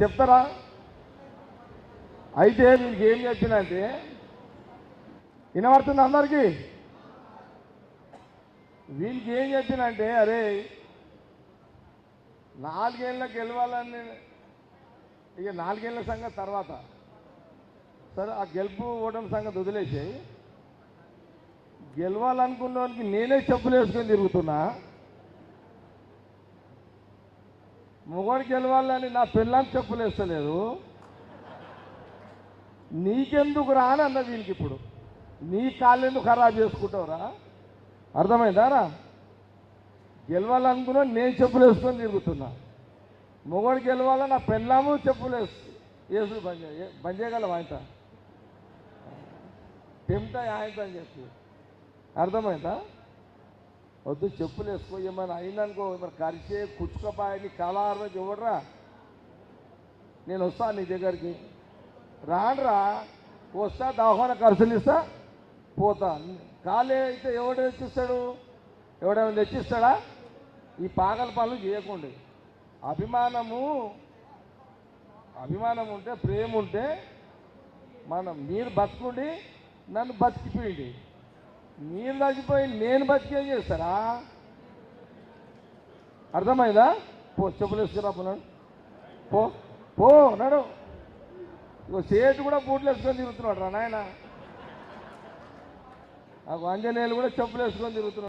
చెప్తారా? అయితే వీనికి ఏం చెప్పినంటే వినబడుతుంది అందరికీ? వీనికి ఏం చెప్పినంటే అరే నాలుగేళ్ళకి గెలవాలని ఇక నాలుగేళ్ళ సంగతి తర్వాత. సరే ఆ గెలుపు ఓటమి సంగతి వదిలేసి గెలవాలనుకున్న వాళ్ళకి నేనే చెప్పులు వేసుకొని తిరుగుతున్నా. మొగోడు గెలవాలని నా పిల్లని చెప్పులు వేస్తలేదు నీకెందుకు రాని అన్న వీనికి ఇప్పుడు. నీ కాళ్ళు ఎందుకు ఖరాబ్ చేసుకుంటావురా? అర్థమైందా రా? గెలవాలనుకున్నా నేను చెప్పులు వేసుకొని తిరుగుతున్నా. మొగోడు గెలవాల నా పెళ్ళాము చెప్పులు వేసు వేసు బంద్ చేయ బంద్ చేయగలం ఆయన టెంప్ట్ ఆయన అని చెప్పి. అర్థమైందా? వద్దు చెప్పులు వేసుకో ఏమైనా అయిందనుకో మరి కరిచే కుచ్చుకపాయని కలారని చూడరా నేను వస్తాను నీ దగ్గరికి. రానరా వస్తా దాహోన ఖర్చులు ఇస్తా పోతా. ఖాళీ అయితే ఎవడు తెచ్చిస్తాడు? ఎవడైనా తెచ్చిస్తాడా? ఈ పాగల పనులు చేయకుండా. అభిమానము అభిమానం ఉంటే ప్రేమ ఉంటే మనం మీరు బతుకుండి నన్ను బతికిపోయింది మీరు తగ్గిపోయి నేను బతికేం చేస్తారా? అర్థమైందా? పో చెప్పులు వేసుకురా పోనాడు పో పో నడు. ఇగో సేటు కూడా బూట్లు వేసుకొని తిరుగుతున్నాడు రా నాయన. ఆ ఆంజనేయులు కూడా చెప్పులు వేసుకొని తిరుగుతున్నాడు.